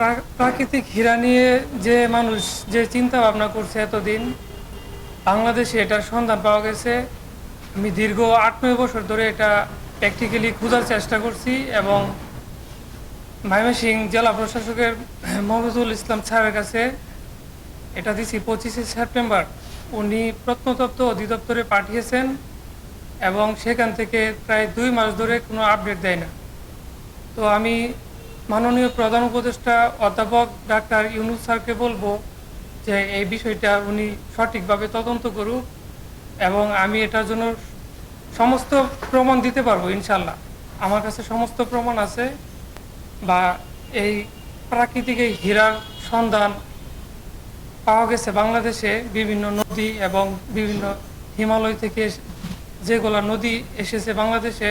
প্রা- প্রাকৃতিক হীরা নিয়ে যে মানুষ যে চিন্তা ভাবনা করছে এতদিন, বাংলাদেশে এটার সন্ধান পাওয়া গেছে। আমি দীর্ঘ আট নয় বছর ধরে এটা প্র্যাকটিক্যালি খোঁজার চেষ্টা করছি এবং ময়মনসিং জেলা প্রশাসকের মহবুজুল ইসলাম স্যারের কাছে এটা দিছি পঁচিশে সেপ্টেম্বর। উনি প্রত্নতত্ত্ব অধিদপ্তরে পাঠিয়েছেন এবং সেখান থেকে প্রায় দুই মাস ধরে কোনো আপডেট দেয় না। তো আমি মাননীয় প্রধান উপদেষ্টা অধ্যাপক ডাক্তার ইউনুস স্যারকে বলব যে এই বিষয়টা উনি সঠিকভাবে তদন্ত করুক এবং আমি এটার জন্য সমস্ত প্রমাণ দিতে পারব ইনশাল্লাহ আমার কাছে সমস্ত প্রমাণ আছে বা এই প্রাকৃতিক এই হীরার সন্ধান পাওয়া গেছে বাংলাদেশে বিভিন্ন নদী এবং বিভিন্ন হিমালয় থেকে যেগুলো নদী এসেছে বাংলাদেশে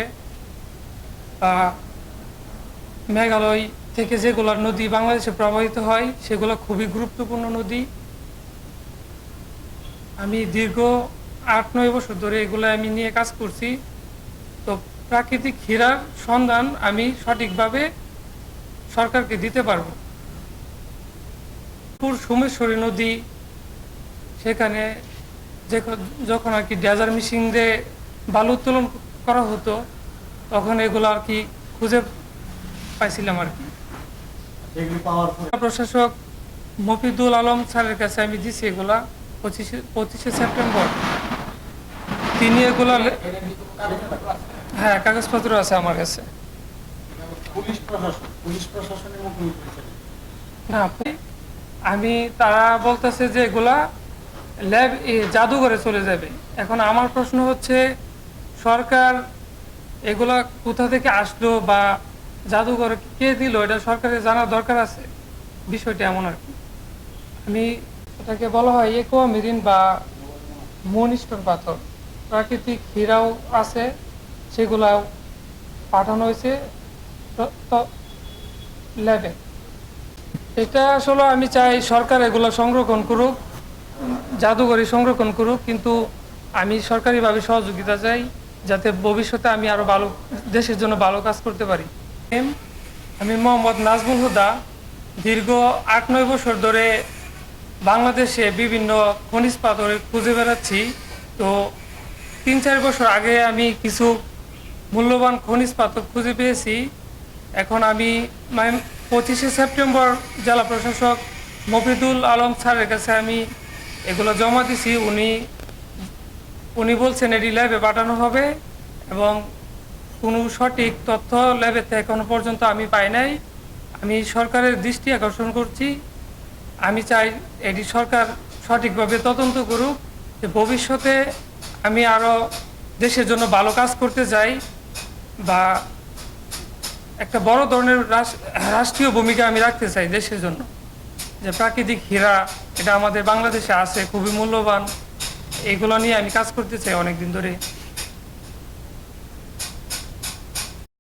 মেঘালয় থেকে যেগুলো নদী বাংলাদেশে প্রবাহিত হয়, সেগুলো খুবই গুরুত্বপূর্ণ নদী। আমি দীর্ঘ আট, নয় বছর ধরে এগুলো আমি নিয়ে কাজ করছি। তো প্রাকৃতিক হীরার সন্ধান আমি সঠিকভাবে সরকারকে দিতে পারব। পুর সোমেশ্বরী নদী, সেখানে যেখ- যখন আর কি ডেজার মিশিং দিয়ে বালু উত্তোলন করা হতো, তখন এগুলো আর কি খুঁজে পাইছিলাম আর কি। প্রশাসক মফিদুল আলম স্যারের কাছে আমি দিছি এগুলা পঁচিশে পঁচিশে সেপ্টেম্বর। তিনি এগুলা হ্যাঁ কাগজপত্র আছে আমার কাছে। না আমি তারা বলতেছে যে এগুলা ল্যাব জাদুঘরে চলে যাবে। এখন আমার প্রশ্ন হচ্ছে সরকার এগুলা কোথা থেকে আসলো বা জাদুঘরে কে দিল, এটা সরকারের জানার দরকার আছে। বিষয়টা এমন আর কি। আমি এটাকে বলা হয় একোয়া মেরিন বা মনিস্টোর পাথর। প্রাকৃতিক হীরাও আছে সেগুলাও পাঠানো হয়েছে ল্যাবে। এটা আসলে আমি চাই সরকার এগুলো সংরক্ষণ করুক জাদুঘরে সংরক্ষণ করুক, কিন্তু আমি সরকারিভাবে সহযোগিতা চাই যাতে ভবিষ্যতে আমি আরও ভালো, দেশের জন্য ভালো কাজ করতে পারি। আমি মোহাম্মদ নাজমুল হুদা। দীর্ঘ আট, নয় বছর ধরে বাংলাদেশে বিভিন্ন খনিজ পাথরে খুঁজে বেড়াচ্ছি। তো তিন, চার বছর আগে আমি কিছু মূল্যবান খনিজ পাথর খুঁজে পেয়েছি। এখন আমি পঁচিশে সেপ্টেম্বর জেলা প্রশাসক মফিদুল আলম স্যারের কাছে আমি এগুলো জমা দিছি। উনি উনি বলছেন এটি ল্যাবে পাঠানো হবে এবং কোনো সঠিক তথ্য ল্যাবেতে এখনও পর্যন্ত আমি পাই নাই। আমি সরকারের দৃষ্টি আকর্ষণ করছি। আমি চাই এটি সরকার সঠিকভাবে তদন্ত করুক যে ভবিষ্যতে আমি আরও দেশের জন্য ভালো কাজ করতে চাই বা একটা বড় ধরনের রাষ্ট্রীয় ভূমিকা আমি রাখতে চাই দেশের জন্য। যে প্রাকৃতিক হীরা, এটা আমাদের বাংলাদেশে আছে, খুবই মূল্যবান। এগুলো নিয়ে আমি কাজ করতে চাই অনেকদিন ধরে।